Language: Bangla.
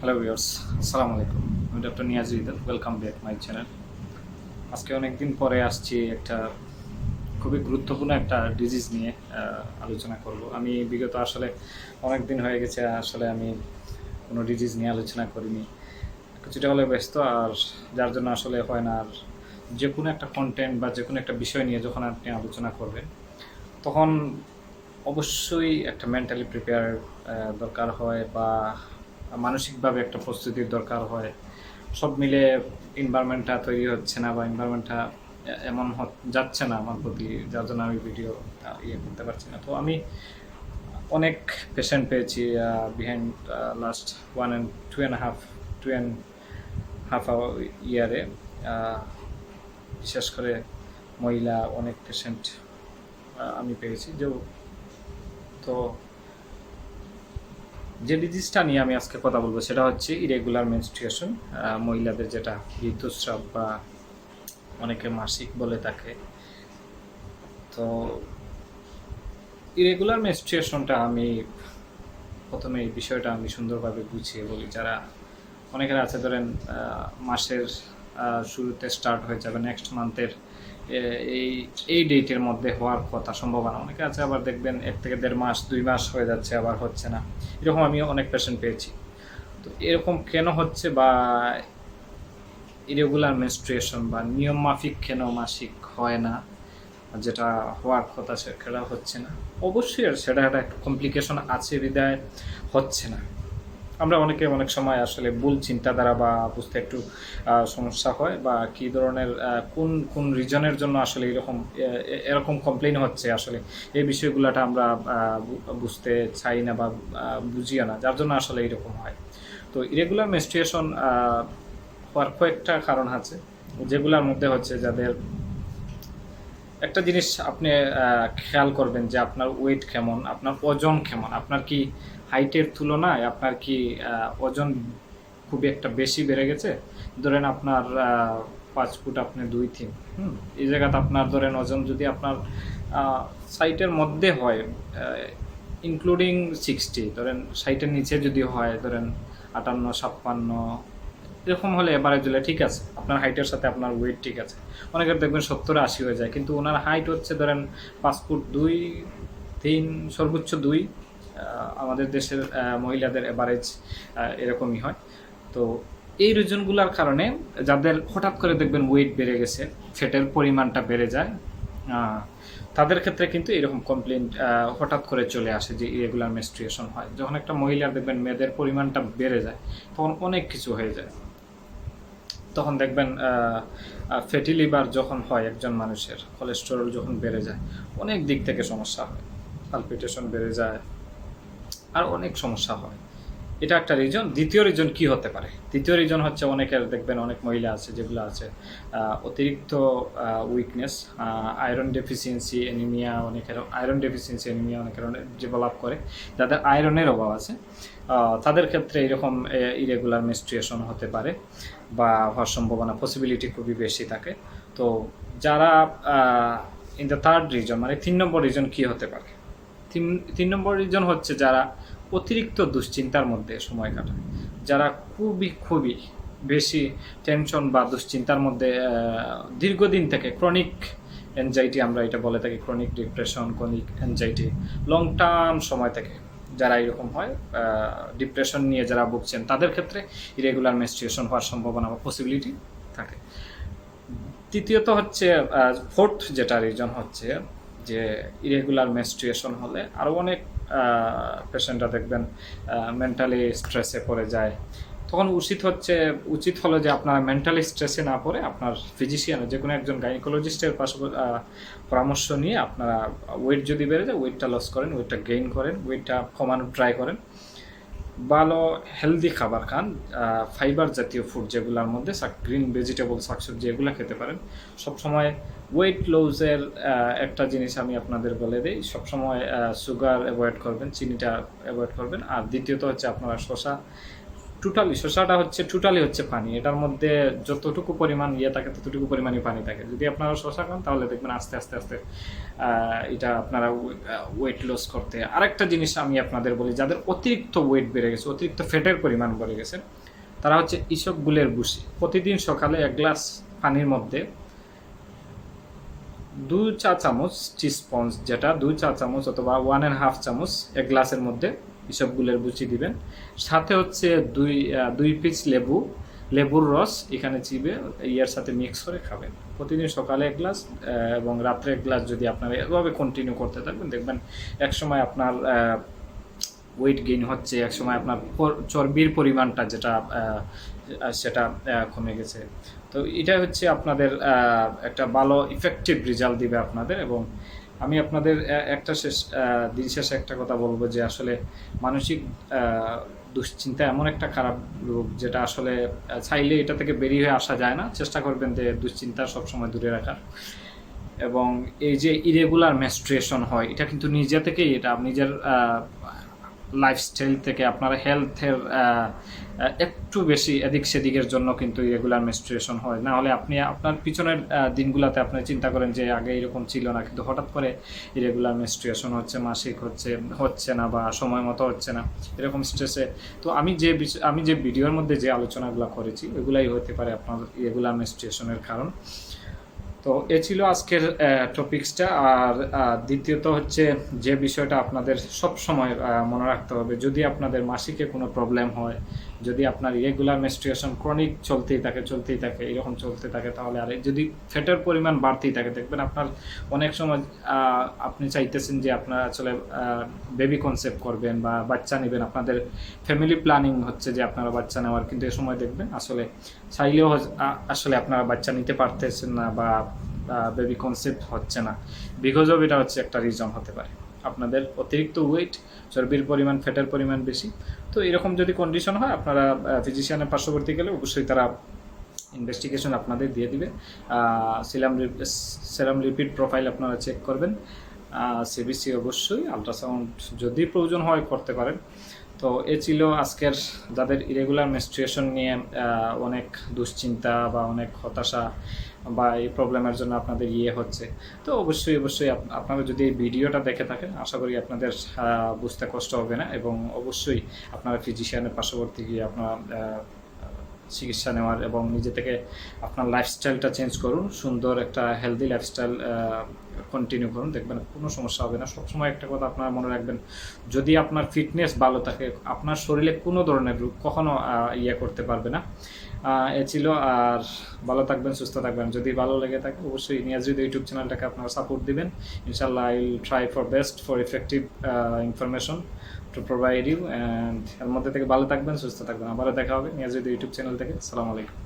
হ্যালো ভিউয়ার্স আসসালামু আলাইকুম আমি doctor Niaz Ridal welcome back my channel আজকে অনেক দিন পরে আসছি একটা খুবই গুরুত্বপূর্ণ একটা ডিজিজ নিয়ে আলোচনা করব। আমি বিগত আসলে অনেক দিন হয়ে গেছে, আসলে আমি কোনো ডিজিজ নিয়ে আলোচনা করিনি। কিছুটা হলে ব্যস্ত, আর যার জন্য আসলে হয় না, আর যে কোনো একটা কন্টেন্ট বা যে কোনো একটা বিষয় নিয়ে যখন আপনি আলোচনা করবেন, তখন অবশ্যই একটা মেন্টালি প্রিপেয়ার দরকার হয় বা মানসিকভাবে একটা প্রস্তুতির দরকার হয়। সব মিলে এনভায়রনমেন্টটা তৈরি হচ্ছে না বা এনভায়রনমেন্টটা এমন যাচ্ছে না আমার প্রতি, যার জন্য আমি ভিডিও ইয়ে করতে পারছি না। তো আমি অনেক পেশেন্ট পেয়েছি behind last one and two and half two and half ইয়ারে বিশেষ করে মহিলা অনেক পেশেন্ট আমি পেয়েছি। যে তো যে ডিজিজটা নিয়ে আমি আজকে কথা বলব সেটা হচ্ছে ইরেগুলার মেনস্ট্রুয়েশন মহিলাদের যেটা ঋতুস্রাব বা অনেকে মাসিক বলে থাকে তো ইরেগুলার মেনস্ট্রুয়েশনটা আমি প্রথমে এই বিষয়টা আমি সুন্দরভাবে গুছিয়ে বলি। যারা অনেকের আছে, ধরেন মাসের শুরুতে স্টার্ট হয়ে যাবে নেক্সট মান্থের এই এই ডেটের মধ্যে হওয়ার কথা সম্ভাবনা অনেকে আছে। আবার দেখবেন এক থেকে দেড় মাস, দুই মাস হয়ে যাচ্ছে, আবার হচ্ছে না। এরকম আমি অনেক পেশেন্ট পেয়েছি। তো এরকম কেন হচ্ছে বা ইরেগুলার মেনস্ট্রুয়েশন বা নিয়ম মাফিক কেন মাসিক হয় না? যেটা হওয়ার কথা সেটা হচ্ছে না। অবশ্যই সেটা একটা কমপ্লিকেশন আছে বিদায় হচ্ছে না। আমরা অনেকে অনেক সময় আসলে ভুল চিন্তাধারা বা বুঝতে একটু সমস্যা হয় বা কী ধরনের কোন কোন রিজনের জন্য আসলে এরকম এরকম কমপ্লেন হচ্ছে আসলে। এই বিষয়গুলোটা আমরা বুঝতে চাই না বা বুঝিও না। যার জন্য আসলে এরকম হয়। তো ইরেগুলার মেনস্ট্রুয়েশন হওয়ার কয়েকটা কারণ আছে। যেগুলোর মধ্যে হচ্ছে যাদের একটা জিনিস আপনি খেয়াল করবেন যে আপনার ওয়েট কেমন, আপনার ওজন কেমন, আপনার কি হাইটের তুলনায় আপনার কি ওজন খুব একটা বেশি বেড়ে গেছে? ধরেন আপনার পাঁচ ফুট আপনি দুই তিন, হুম? এই জায়গাতে আপনার ধরেন ওজন যদি আপনার সাইটের মধ্যে হয় ইনক্লুডিং সিক্সটি ধরেন সাইটের নিচে যদি হয়, ধরেন আটান্ন, ছাপ্পান্ন এরকম হলে এবারে দিলে ঠিক আছে। আপনার হাইটের সাথে আপনার ওয়েট ঠিক আছে। অনেকের দেখবেন সত্তর আশি হয়ে যায়, কিন্তু ওনার হাইট হচ্ছে ধরেন পাঁচ ফুট দুই, তিন, সর্বোচ্চ দুই আমাদের দেশের মহিলাদের এভারেজ এরকমই হয়। তো এই রিজনগুলোর কারণে যাদের হঠাৎ করে দেখবেন ওয়েট বেড়ে গেছে ফ্যাটের পরিমাণটা বেড়ে যায় তাদের ক্ষেত্রে কিন্তু এরকম কমপ্লেন হঠাৎ করে চলে আসে যে ইরেগুলার মেনস্ট্রুয়েশন হয়। যখন একটা মহিলার দেখবেন মেয়েদের পরিমাণটা বেড়ে যায়, তখন অনেক কিছু হয়ে যায়। তখন দেখবেন ফ্যাটি লিভার যখন হয় একজন মানুষের কোলেস্টেরল যখন বেড়ে যায়, অনেক দিক থেকে সমস্যা হয়। পালপিটেশন বেড়ে যায়, আর অনেক সমস্যা হয়। এটা একটা রিজন দ্বিতীয় রিজন কি হতে পারে? দ্বিতীয় রিজন হচ্ছে অনেকের, দেখবেন অনেক মহিলা আছে যেগুলো আছে অতিরিক্ত উইকনেস আয়রন ডেফিসিয়েন্সি অ্যানিমিয়া অনেকের আয়রন ডেফিসিয়েন্সি অ্যানিমিয়া অনেকের অনেক ডেভেলপ করে। যাদের আয়রনের অভাব আছে তাদের ক্ষেত্রে এরকম ইরেগুলার মেনস্ট্রুয়েশন হতে পারে বা হওয়ার সম্ভাবনা পসিবিলিটি খুবই বেশি থাকে। তো যারা ইন দ্য থার্ড রিজন মানে তিন নম্বর রিজন কি হতে পারে? তিন তিন নম্বর রিজন হচ্ছে যারা অতিরিক্ত দুশ্চিন্তার মধ্যে সময় কাটায়। যারা খুবই খুবই বেশি টেনশন বা দুশ্চিন্তার মধ্যে দীর্ঘদিন থেকে ক্রনিক অ্যাংজাইটি আমরা এটা বলে থাকি chronic depression chronic anxiety long term সময় থেকে যারা এরকম হয় ডিপ্রেশন নিয়ে যারা ভুগছেন, তাদের ক্ষেত্রে ইরেগুলার মেনস্ট্রুয়েশন হওয়ার সম্ভাবনা বা পসিবিলিটি থাকে। তৃতীয়ত হচ্ছে ফোর্থ যেটা রিজন হচ্ছে যে ইরেগুলার মেনস্ট্রুয়েশন হলে আরও অনেক পেশেন্টরা দেখবেন মেন্টালি স্ট্রেসে পড়ে যায় তখন উচিত হচ্ছে উচিত হলো যে আপনার মেন্টালি স্ট্রেসে না পড়ে আপনার ফিজিশিয়ান যে কোনো একজন গাইনোকোলজিস্টের পাশে আহ, পরামর্শ নিয়ে আপনারা ওয়েট যদি বেড়ে যায় ওয়েটটা লস করেন ওয়েটটা গেইন করেন ওয়েটটা কমানোর ট্রাই করেন। ভালো হেলদি খাবার খান ফাইবার জাতীয় ফুড যেগুলোর মধ্যে গ্রিন ভেজিটেবল শাকসবজি এগুলো খেতে পারেন। সবসময় ওয়েট লুজের একটা জিনিস আমি আপনাদের বলে দিই সবসময় সুগার অ্যাভয়েড করবেন চিনিটা অ্যাভয়েড করবেন। আর দ্বিতীয়ত হচ্ছে আপনারা শসা টোটালি শসাটা হচ্ছে টোটালি হচ্ছে পানি। এটার মধ্যে যতটুকু পরিমাণ ইয়ে থাকে, ততটুকু পরিমাণই পানি থাকে। যদি আপনারা শসা খান, তাহলে দেখবেন আস্তে আস্তে আস্তে এটা আপনারা ওয়েট লস করতে। আরেকটা জিনিস আমি আপনাদের বলি, যাদের অতিরিক্ত ওয়েট বেড়ে গেছে, অতিরিক্ত ফ্যাটের পরিমাণ বেড়ে গেছে, তারা হচ্ছে ইসব গুলের বুসি প্রতিদিন সকালে এক গ্লাস পানির মধ্যে দু চা চামচ চিজ স্পঞ্জ যেটা দু চা চামচ অথবা ওয়ান অ্যান্ড হাফ চামচ এক গ্লাসের মধ্যে এসবগুলোর বুচি দিবেন। সাথে হচ্ছে দুই দুই পিস লেবু, লেবুর রস এখানে চিবে, ইয়ার সাথে মিক্স করে খাবেন। প্রতিদিন সকালে এক গ্লাস এবং রাত্রে এক গ্লাস যদি আপনারা এভাবে কন্টিনিউ করতে থাকবেন, দেখবেন একসময় আপনার ওয়েট গেইন হচ্ছে, একসময় আপনার চর্বির পরিমাণটা যেটা সেটা কমে গেছে। তো এটা হচ্ছে আপনাদের একটা ভালো ইফেক্টিভ রেজাল্ট দিবে আপনাদের এবং আমি আপনাদের একটা শেষ দিন শেষে একটা কথা বলব যে আসলে মানসিক দুশ্চিন্তা এমন একটা খারাপ রোগ যেটা আসলে চাইলে এটা থেকে বেরিয়ে হয়ে আসা যায় না। চেষ্টা করবেন যে দুশ্চিন্তা সবসময় দূরে রাখার। এবং এই যে ইরেগুলার ম্যাস্ট্রেশন হয়, এটা কিন্তু নিজে থেকেই, এটা নিজের লাইফস্টাইল থেকে আপনার হেলথের একটু বেশি এদিক সেদিকের জন্য কিন্তু রেগুলার মেস্ট্রিয়েশন হয়। না হলে আপনি আপনার পিছনের দিনগুলোতে আপনি চিন্তা করেন যে আগে এরকম ছিল না, কিন্তু হঠাৎ করে ইরেগুলার মেস্ট্রিয়েশন হচ্ছে, মাসিক হচ্ছে হচ্ছে না বা সময় মতো হচ্ছে না, এরকম স্ট্রেসে তো আমি যে আমি যে ভিডিওর মধ্যে যে আলোচনাগুলো করেছি ওইগুলাই হতে পারে আপনার ইরেগুলার মেস্ট্রিয়েশনের কারণ। তো এ ছিল আজকের টপিক্সটা আর দ্বিতীয়ত হচ্ছে যে বিষয়টা আপনাদের সব সময় মনে রাখতে হবে, যদি আপনাদের মাসিকে কোনো প্রবলেম হয় যদি আপনার রেগুলার মেস্ট্রিয়েশন ক্রনিক চলতেই থাকে চলতেই থাকে, এরকম চলতে থাকে, তাহলে আর যদি ফ্যাটের পরিমাণ বাড়তেই থাকে, দেখবেন আপনার অনেক সময় আপনি চাইতেছেন যে আপনারা আসলে বেবি কনসেপ্ট করবেন বা বাচ্চা নেবেন। আপনাদের ফ্যামিলি প্ল্যানিং হচ্ছে যে আপনারা বাচ্চা নেওয়ার, কিন্তু এ সময় দেখবেন আসলে চাইলেও আসলে আপনারা বাচ্চা নিতে পারতেছেন না বা বেবি কনসেপ্ট হচ্ছে না। বিকজ অফ এটা হচ্ছে একটা রিজন হতে পারে। আপনাদের অতিরিক্ত ওয়েট চর্বির পরিমাণ ফ্যাটের পরিমাণ বেশি। তো এরকম যদি কন্ডিশন হয়, আপনারা ফিজিশিয়ানের পার্শ্ববর্তী গেলে অবশ্যই তারা ইনভেস্টিগেশন আপনাদের দিয়ে দিবে। সিলাম সেরাম লিপিড প্রোফাইল আপনারা চেক করবেন। সিবিসি অবশ্যই আলট্রাসাউন্ড যদি প্রয়োজন হয় করতে পারেন। তো এ ছিল আজকের যাদের ইরেগুলার মেস্ট্রিয়েশন নিয়ে অনেক দুশ্চিন্তা বা অনেক হতাশা বা এই প্রবলেমের জন্য আপনাদের ইয়ে হচ্ছে। তো অবশ্যই অবশ্যই আপনারা যদি এই ভিডিওটা দেখে থাকেন, আশা করি আপনাদের বুঝতে কষ্ট হবে না এবং অবশ্যই আপনারা ফিজিশিয়ানের পার্শ্ববর্তী গিয়ে আপনারা চিকিৎসা নেওয়ার এবং নিজে থেকে আপনার লাইফস্টাইলটা চেঞ্জ করুন, সুন্দর একটা হেলদি লাইফস্টাইল কন্টিনিউ করুন। দেখবেন কোনো সমস্যা হবে না। সবসময় একটা কথা আপনারা মনে রাখবেন, যদি আপনার ফিটনেস ভালো থাকে, আপনার শরীরে কোনো ধরনের রোগ কখনো ইয়ে করতে পারবে না। এ ছিল আর ভালো থাকবেন, সুস্থ থাকবেন। যদি ভালো লেগে থাকে, অবশ্যই নিয়াজিদ ইউটিউব চ্যানেলটাকে আপনারা সাপোর্ট দিবেন। ইনশাল্লাহ I will try for best for effective information to provide you and এর মধ্যে থেকে ভালো থাকবেন, সুস্থ থাকবেন। আবারও দেখা হবে নিয়াজিদ ইউটিউব চ্যানেল থেকে। আসসালামু আলাইকুম।